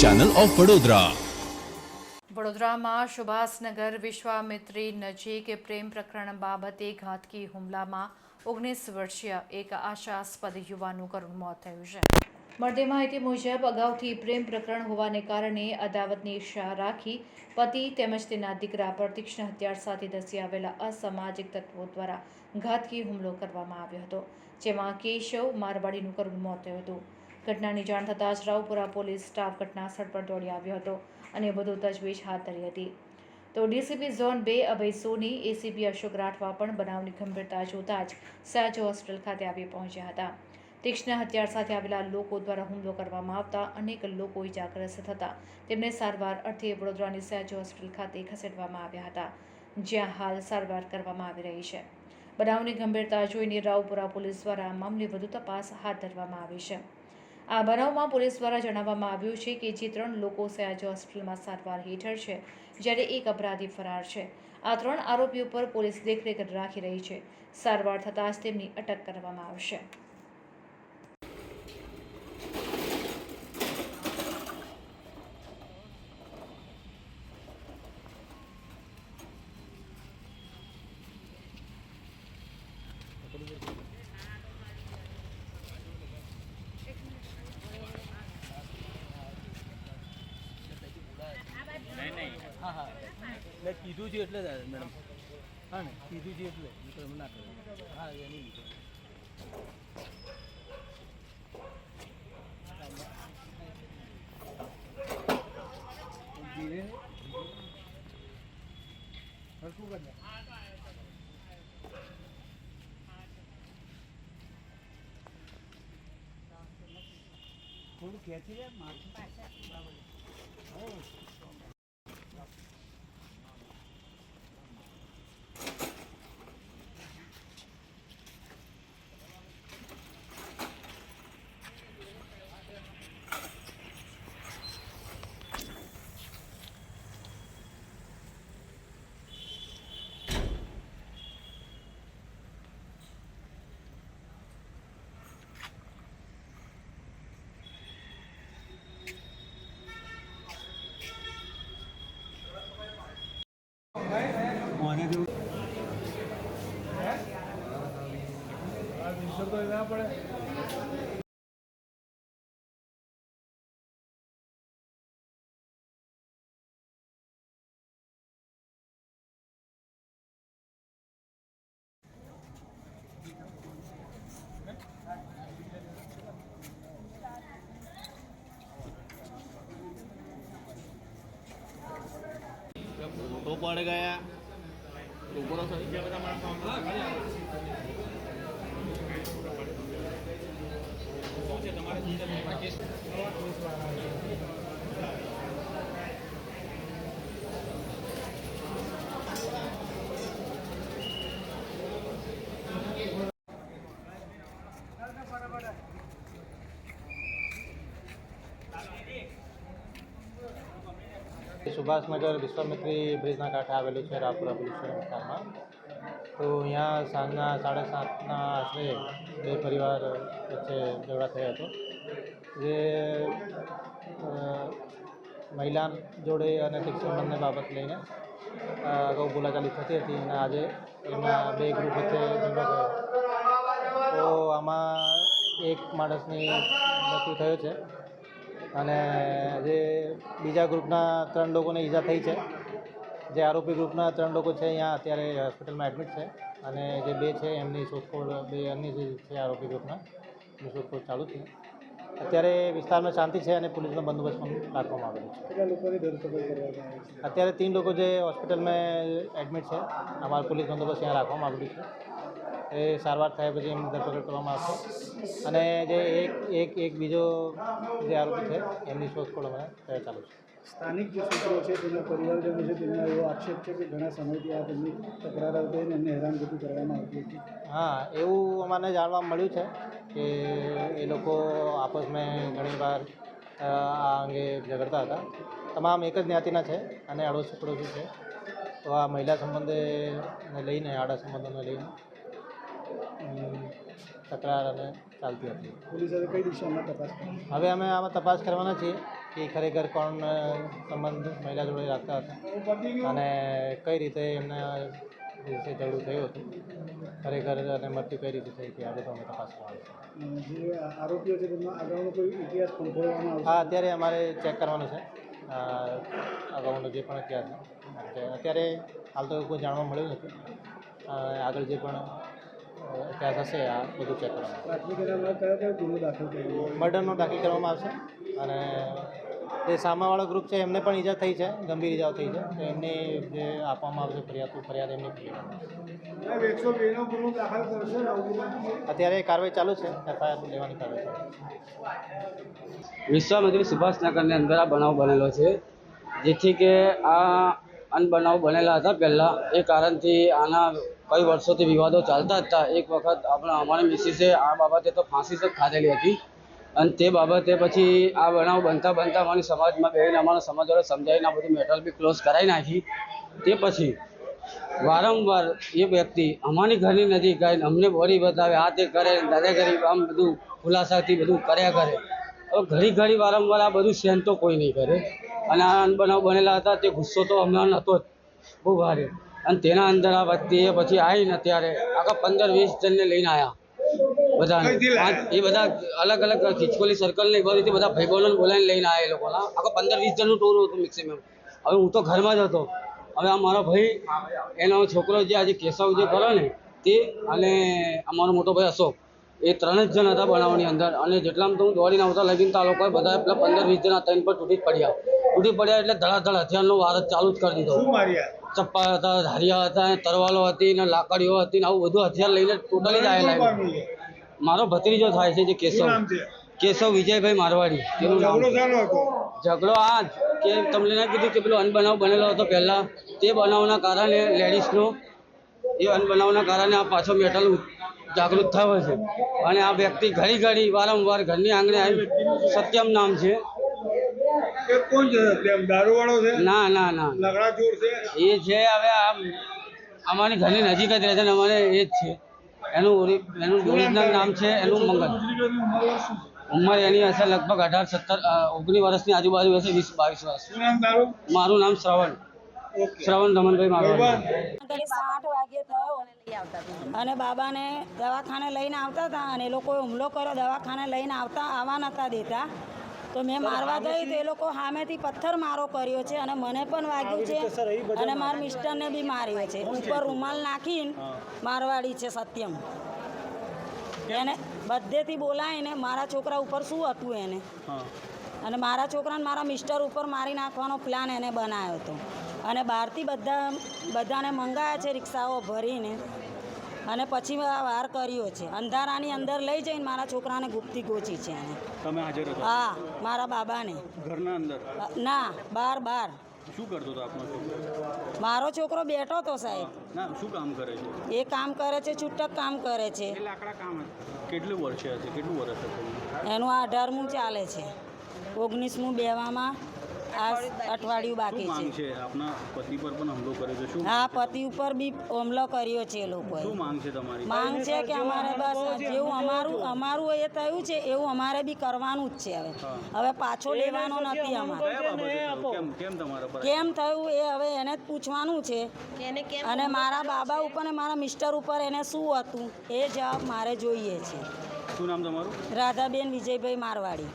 Channel of Vadodara વડોદરામાં સુભાષનગર વિશ્વામિત્રી નજીક પ્રેમ પ્રકરણ બાબતે ઘાતકી હુમલામાં ઓગણીસ વર્ષીય એક આશાસ્પદ યુવાનનું કરુણ મોત થયું છે. મળતી માહિતી મુજબ અગાઉથી પ્રેમ પ્રકરણ હોવાને કારણે અદાવતની ઈચ્છા રાખી પતિ તેમજ તેના દીકરા પર તીક્ષ્ણ હથિયાર સાથે ધસી આવેલા અસામાજિક તત્વો દ્વારા ઘાતકી હુમલો કરવામાં આવ્યો હતો, જેમાં કેશવ મારવાડીનું કરુણ મોત થયું હતું. ઘટનાની જાણ થતાં જ રાવપુરા પોલીસ સ્ટાફ ઘટના સ્થળ પર દોડી આવ્યો હતો અને વધુ તજવીજ હાથ ધરી હતી. તો ડીસીપી ઝોન બે અભય સોની, એસીપી અશોક રાઠવા પણ બનાવની ગંભીરતા જોતા જ સાજો હોસ્પિટલ ખાતે આવી પહોંચ્યા હતા. તીક્ષ્ણ હથિયાર સાથે આવેલા લોકો દ્વારા હુમલો કરવામાં આવતા અનેક લોકો ઇજાગ્રસ્ત થતા તેમને સારવાર અર્થે વડોદરાની સયાજો હોસ્પિટલ ખાતે ખસેડવામાં આવ્યા હતા, જ્યાં હાલ સારવાર કરવામાં આવી રહી છે. બનાવની ગંભીરતા જોઈને રાવપુરા પોલીસ દ્વારા મામલે વધુ તપાસ હાથ ધરવામાં આવી છે. આ બનાવમાં પોલીસ દ્વારા જણાવવામાં આવ્યું છે કે જે ત્રણ લોકો સયાજી હોસ્પિટલમાં સારવાર હેઠળ છે, જ્યારે એક અપરાધી ફરાર છે. આ ત્રણ આરોપીઓ પર પોલીસ દેખરેખ રાખી રહી છે. સારવાર થતાં જ તેમની અટક કરવામાં આવશે હા હા એટલે કીધું છે એટલે મેડમ. હા ને કીધું છે એટલે હું તો એમ ના કરે. હા એની લીધે ધીરે હરખું કર. થોડું ખેંચી લે માથું મને જેવું તો પડ ગયા ઉપરો થઈ ગયા સુભાષનગર વિશ્વામિત્રી બ્રિજના કાંઠે આવેલું છે રાપુરા પોલીસ વિસ્તારમાં. તો અહીંયા સાંજના સાડા સાતના આશરે બે પરિવાર વચ્ચે ઝઘડા થયો હતો. જે મહિલા જોડે અને શિક્ષણ બાબત લઈને અગાઉ બોલાચાલી થતી હતી અને આજે એમના બે ગ્રુપ વચ્ચે ઝઘડો થયો. તો આમાં એક માણસની મૃત્યુ થયો છે અને જે બીજા ગ્રુપના ત્રણ લોકોને ઈજા થઈ છે. જે આરોપી ગ્રુપના ત્રણ લોકો છે અહીંયા અત્યારે હોસ્પિટલમાં એડમિટ છે અને જે બે છે એમની શોધખોળ, બે અન્ય જે છે આરોપી ગ્રુપના, એમની શોધખોળ ચાલુ છે. અત્યારે વિસ્તારમાં શાંતિ છે અને પોલીસનો બંદોબસ્ત પણ રાખવામાં આવેલો છે. અત્યારે तीन લોકો જે હોસ્પિટલમાં એડમિટ છે અમારો પોલીસ બંદોબસ્ત ત્યાં રાખવામાં આવેલું છે. એ સારવાર થયા પછી એમની ધરપકડ કરવામાં આવશે. અને જે એક એક એક બીજો જે આરોપી છે એમની શોધખોળ અમે તૈયાર ચાલુ છે. સ્થાનિક જે સૂત્રો છે તેમના પરિવારજનો છે તેમનો એવો આક્ષેપ છે કે ઘણા સમયથી આ તેમની તકરાર આવતી અને એમને હેરાનગતિ કરવામાં આવતી હતી. હા એવું અમને જાણવા મળ્યું છે કે એ લોકો આપસમાં ઘણીવાર વાર આ અંગે ઝઘડતા હતા. તમામ એક જ જ્ઞાતિના છે અને અડોશી પડોશી છે. તો આ મહિલા સંબંધે ને લઈને આડા સંબંધોને લઈને તકરાર અને ચાલતી હતી. પોલીસ કઈ દિશામાં તપાસ હવે અમે આમાં તપાસ કરવાના છીએ કે ખરેખર કોણ સંબંધ મહિલા જોડે રાખતા હતા. અને કઈ રીતે એમના દિવસે ઝઘડું થયું હતું. ખરેખર અને મૃત્યુ કઈ રીતે થઈ હતી આ બધું અમે તપાસ કરવાનું છે. જે આરોપીઓ છે તેમનો આગળનો કોઈ ઇતિહાસ ખંખોળવામાં હા અત્યારે અમારે ચેક કરવાનું છે. અગાઉનો જે પણ ઇતિહાસ અત્યારે હાલ તો કોઈ જાણવા મળ્યું નથી. આગળ જે પણ ઇતિહાસ હશે આ બધું ચેક કરવાનું મર્ડરનો દાખલ કરવામાં આવશે અને જે સામાવાળો ગ્રુપ છે, એમને પણ ઈજા થઈ છે, ગંભીર ઈજાઓ થઈ છે. તો એમને જે આપવામાં આવશે ફરિયાદ ફરિયાદ એમની અત્યારે કાર્યવાહી ચાલુ છે, એફઆઈઆર લેવાની કાર્યવાહી વિશ્વામિત્રી સુભાષનગરની અંદર આ બનાવ બનેલો છે, જેથી કે આ અનબનાવ બનેલા હતા પહેલાં. એ કારણથી આના કઈ વર્ષોથી વિવાદો ચાલતા હતા. એક વખત આપણા અમારી મિસિસે આ બાબતે તો ફાંસી જ ખાધેલી હતી. અને તે બાબતે પછી આ બનાવ બનતા બનતા અમારી સમાજમાં બેન અમારા સમાજ જોડે સમજાવીને આ બધું મેટલ બી ક્લોઝ કરાવી નાખી. તે પછી વારંવાર એ વ્યક્તિ અમારી ઘરની નજીક આવીને અમને બોરી બતાવે, આ તે કરે દાદાગીરી આમ બધું ખુલાસાથી બધું કર્યા કરે. હવે ઘડી ઘડી વારંવાર આ બધું સહેન તો કોઈ નહીં કરે. અને આ અનબનાવ બનેલા હતા, તે ગુસ્સો તો અમને નહોતો જ. બહુ ભારે. અને તેના અંદર આ વ્યક્તિ એ પછી આવીને અત્યારે આખા પંદર વીસ જણને લઈને આવ્યા બધાને એ બધા અલગ અલગ ખીચકોલી સર્કલ ને બધી બધા ભાઈબંધોને બોલાવીને લઈને આવ્યા એ લોકોના. આખો પંદર વીસ જણનું ટોળું હતું મેક્સિમમ હવે હું તો ઘરમાં જ હતો. હવે આ મારો ભાઈ એનો છોકરો જે આજે કેશવ જે કરો ને તે અને અમારો મોટો ભાઈ અશોક એ ત્રણ જ જણ હતા બનાવની અંદર. અને જેટલામાં તો હું દોડીને આવતા લગીને આ લોકોએ બધા પેલા પંદર વીસ જણા ત્રણ પર તૂટી પડ્યા. તૂટી પડ્યા એટલે ધડાધડ હથિયારનો વાર ચાલુ જ કરી દીધો. ચપ્પા હતા ધારિયા હતા તરવાલો હતી ને લાકડીઓ હતી ને આવું બધું હથિયાર લઈને ટોટલી જ આવેલા. મારો ભત્રીજો થાય છે જે કેશવ. કેશવ વિજયભાઈ મારવાડી. એનું નામ. છે. ઝઘડો આ કે તમને ના કીધું કે પેલો અનબનાવ બનેલો હતો પહેલાં. તે બનાવના કારણે લેડીઝનો એ અનબનાવના કારણે આ પાછો મેટલ જાગૃત થયો છે. અને આ વ્યક્તિ ઘડી ઘડી વારંવાર ઘરની આંગણે આવી. સત્યમ નામ છે. ના ના ના. એ છે હવે આ અમારી ઘરની નજીક જ રહે છે અને અમારે એ જ છે. એનું એનું ઓરિજિનલ નામ છે એનું મંગલ ઉંમર એની હશે લગભગ અઢાર સત્તર ઓગણીસ વર્ષની આજુબાજુ હશે વીસ બાવીસ વર્ષ. શું નામ તારું? મારું નામ શ્રવણ. શ્રવણ રમણભાઈ મારું અને બાબાને દવાખાને લઈને આવતા હતા અને એ લોકોએ હુમલો કર્યો. દવાખાને લઈને આવતા આવવા નતા દેતા. તો મેં મારવા ગઈ તો એ લોકો સામેથી પથ્થર મારો કર્યો છે અને મને પણ વાગ્યું છે અને મારા મિસ્ટરને બી માર્યો છે. ઉપર રૂમાલ નાખીને મારવાડી છે સત્યમ. એને બધેથી બોલાવીને મારા છોકરા ઉપર શું હતું એને? અને મારા છોકરાને મારા મિસ્ટર ઉપર મારી નાખવાનો પ્લાન એને બનાવ્યો હતો. અને બહારથી બધા બધાને મંગાયા છે રિક્ષાઓ ભરીને. અને પછી વાર કર્યો છે. અંધારાની અંદર લઈ જઈને મારા છોકરાને ગુપ્તી ગોચી છે એને. તમે હાજર હતા? હા મારા બાબાને. ઘરના અંદર? ના બાર બાર. શું કરતો હતો આપનો છોકરો? મારો છોકરો બેઠો તો સાહેબ. ના શું કામ કરે છે? એ કામ કરે છે છૂટક કામ કરે છે. કેટલું વર્ષે હશે કેટલું વર્ષ હશે? એનું આ અઢારમું ચાલે છે. ઓગણીસમું બેવામાં આ અઠવાડિયું બાકી છે. છે? આપના પતિ પર પણ હુમલો કર્યો છે. શું હા પતિ ઉપર બી હુમલો કર્યો છે એ લોકોએ. શું માંગ છે તમારી? માંગ છે કે અમારે બસ જેવું અમારું અમારું એ થયું છે એવું અમારે બી કરવાનું જ છે હવે. હવે પાછો લેવાનો નથી અમારે. કેમ થયું એ હવે એને જ પૂછવાનું છે. અને મારા બાબા ઉપર ને મારા મિસ્ટર ઉપર એને શું હતું? એ જવાબ મારે જોઈએ છે. શું નામ તમારું? રાધાબેન વિજયભાઈ મારવાડી.